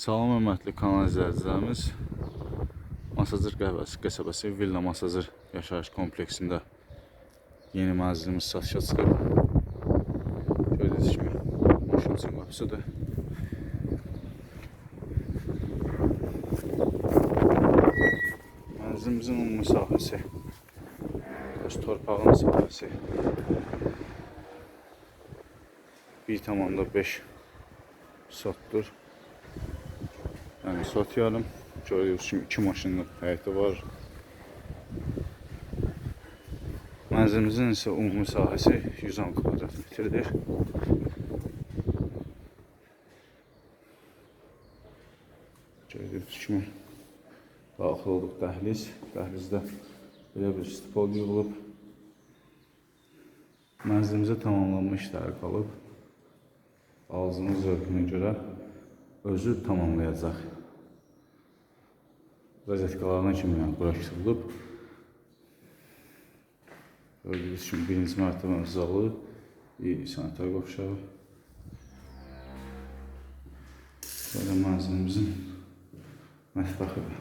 Salam hörmətli kanal izləyicilərimiz. Masazır qəsəbəsi, Villa Masazır yaşayış kompleksində yeni mənzilimiz satışa çıxıb. Gördüyünüz kimi maşın qapısıdır. Mənzilimizin ümumi sahəsi öz torpağın sahəsi 1,5 sotdur. Yani sot yarım. Görüyoruz şimdi iki maşınlı həyəti var. Mənzilimizin isə ümumi sahəsi 110 kvadrat metrdir. Gördüyünüz kimi daxil olduq dəhliz. Dəhlizdə belə bir stipol yığılıb. Mənzilimizə tamamlanma işləri qalıb. Ağzının zövqünə görə özü tamamlayacaq. Rozetkalarına kimi yəni buraxılıb. Gördüyünüz kimi birinci mərtəbə zalı, sanitar qovşağı. Böyle mənzilimizin mətbəxidir.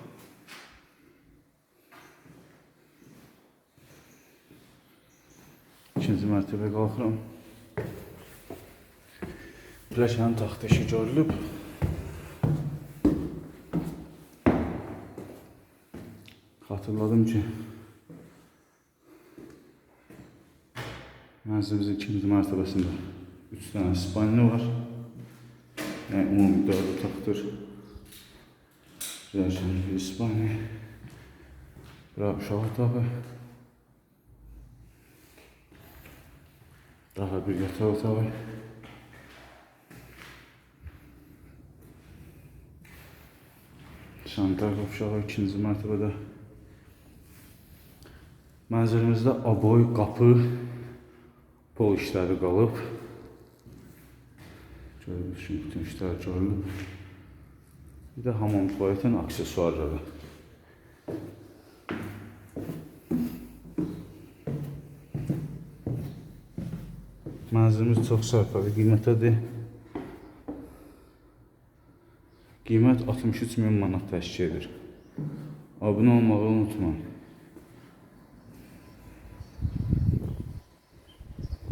İkinci mərtəbəyə qalxıram. Pləşənin taxta işi görülüb. Hatırladım ki Mənzilimizin ikinci mərtəbəsində 3 dənə spalni var. Yəni ümumi 4 otaqdır. Güzel bir spalni. Bura uşaq otağı. Daha bir yataq otağı. Şantar qovşağı ikinci mərtəbədə. Mənzilimizdə aboy, qapı, pol işləri qalıb. Görürsünüz kimi bütün işlər görülüb. Bir də hamam tuvaletin aksesuarları. Mənzilimiz çox sərfəli qiymətədir. Qiymət 63 min manat təşkil edir. Abunə olmağı unutmayın.